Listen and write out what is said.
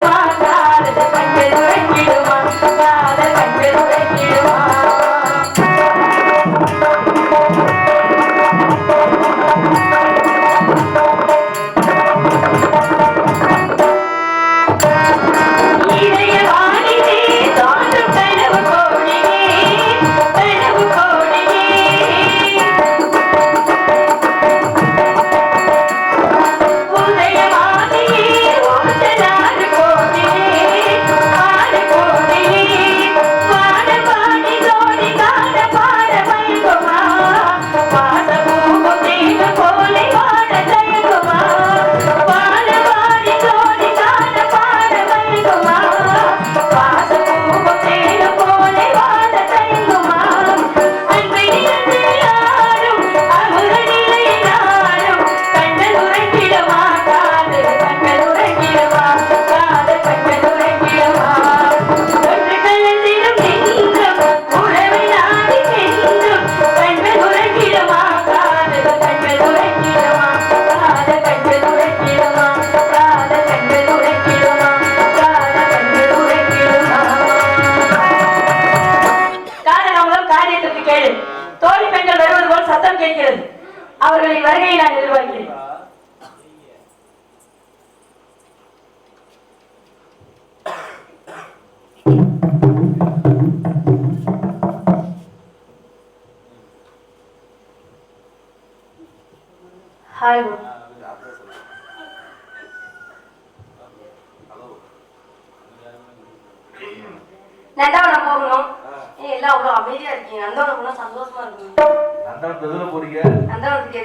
Bye. தோழி பெண்கள் வருவது போல் சத்தம் கேட்கிறது. அவர்களின் வருகையை நான் எதிர்பார்க்கிறேன். ஹாய் நந்தவனம் போகணும். எல்லாம் அவ்வளவு அமைதியா இருக்கீங்க. நந்தவனம் சந்தோஷமா இருக்கும்? நந்தவனத்துக்கு எதுல போறீங்க? நந்தவனத்துக்கு